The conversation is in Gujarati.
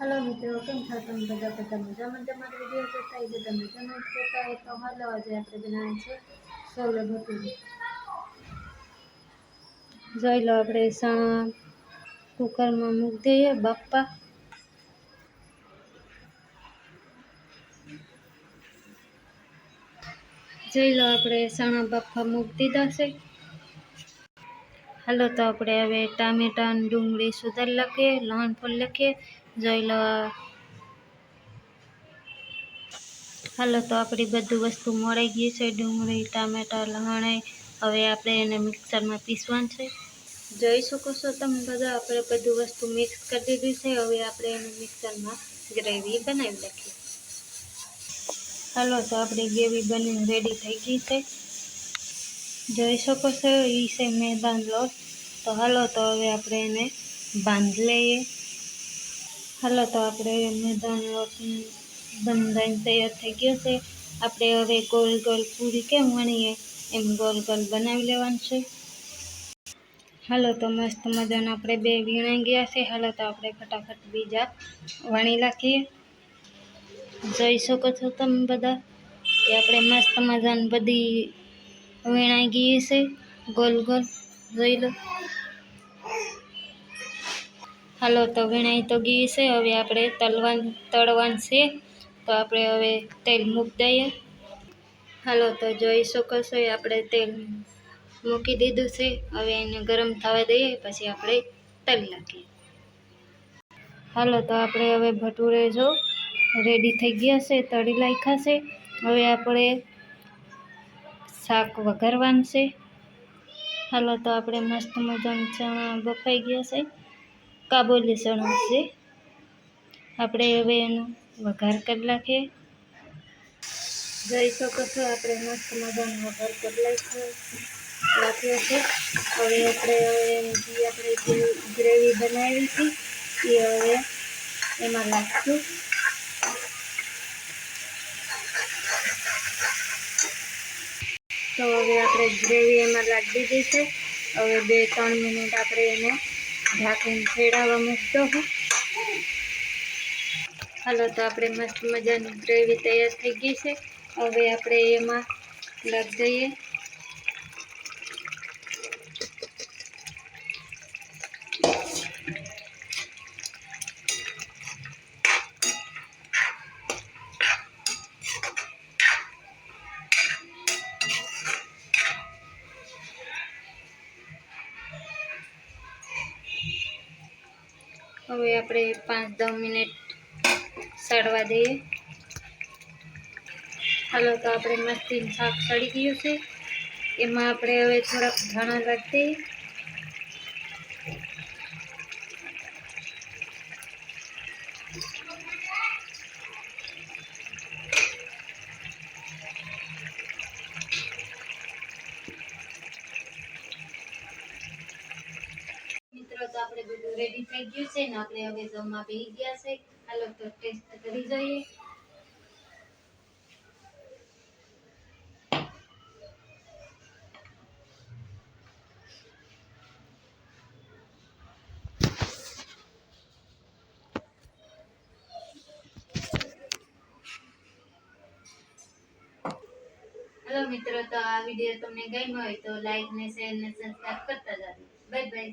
હલો મિત્રો, કેમ છો તમે બધા? બધા મજામાં? તમારા વીડિયો જોતા હોય બધા મજામાં જોતા હોય તો હલો આજે આપણે બનાવે છે સોલે ભટુરી. જોઈ લો આપણે સા કુકરમાં મૂકી દઈએ બાપ્પા. જોઈ લો આપણે સાણા બાફા મૂકી દીધા છે. હાલો તો આપણે હવે ટામેટા ડુંગળી સુધાર લખીએ લોન ફૂલ લખીએ જોઈ લો. હાલો, તો આપણી બધું વસ્તુ મળી ગઈ છે. ડુંગળી, ટામેટા લહણાઈ હવે આપણે એને મિક્સરમાં પીસવાનું છે. જોઈ શકો છો તમે બધા, આપણે બધું વસ્તુ મિક્સ કરી દીધી છે. હવે આપણે એને મિક્સરમાં ગ્રેવી બનાવી નાખીએ. હાલો, તો આપણી ગ્રેવી બનીને રેડી થઈ ગઈ છે. જોઈ શકો છો એ છે મેદાન લોટ. તો હાલો, તો હવે આપણે એને બાંધી લઈએ. હાલો, તો આપણે મેદાન બંધાઈને તૈયાર થઈ ગયો છે. આપણે હવે ગોલ ગોલ પૂરી કેમ વણીએ એમ ગોલ ગોલ બનાવી લેવાનું છે. હાલો, તો મસ્ત મજાના આપણે બે વીણાઈ ગયા છે. હાલો, તો આપણે ફટાફટ બીજા વણી નાખીએ. જોઈ શકો છો તમે બધા કે આપણે મસ્ત મજાની બધી વીણાઈ ગઈ છે. ગોલ ગોલ જોઈ લો. હાલો, તો વીણાઈ તો ઘી છે. હવે આપણે તલવાન, તળવાન છે. તો આપણે હવે તેલ મૂકી દઈએ. હાલો, તો જોઈ શકો છો આપણે તેલ મૂકી દીધું છે. હવે એને ગરમ થવા દઈએ, પછી આપણે તલ નાખીએ. હાલો, તો આપણે હવે ભટુરે જો રેડી થઈ ગયા છે, તળી નાખ્યા છે. હવે આપણે શાક વઘારવાનું છે. હાલો, તો આપણે મસ્ત મજાના ચણા બફાઈ ગયા છે. કાબુલી ચણા છે. આપણે હવે એનો વઘાર કરી નાખીએ. જોઈ શકો છો, આપણે મસ્ત મજાનો વઘાર કરી નાખ્યો નાખ્યો છે. હવે આપણે હવે જે આપણે જે ગ્રેવી બનાવી હતી, એ હવે એમાં નાખશું. તો હવે આપણે ગ્રેવી એમાં લાગી દીધી છે. હવે બે ત્રણ મિનિટ આપણે એને ઢાંકીને ફેરવવા મૂકતો હું. હાલો તો આપણે મસ્ત મજાની ગ્રેવી તૈયાર થઈ ગઈ છે. હવે આપણે એમાં લગ દઈએ. હવે આપણે પાંચ દસ મિનિટ સડવા દઈએ. હાલો, તો આપણે મસ્તી શાક સડી ગયું છે. એમાં આપણે હવે થોડાક ધાણા રાખી દઈએ મિત્રો તો આપણે બધું રેડી થઈ ગયું છે ને આપણે હવે જમવા બેસી ગયા છે. હાલો, તો ટેસ્ટ કરી જોઈએ હેલો મિત્રો, તો આ વીડિયો તમને ગમ્યો હોય તો લાઈક ને શેર ને સબસ્ક્રાઇબ કરતા જાજો બાય બાય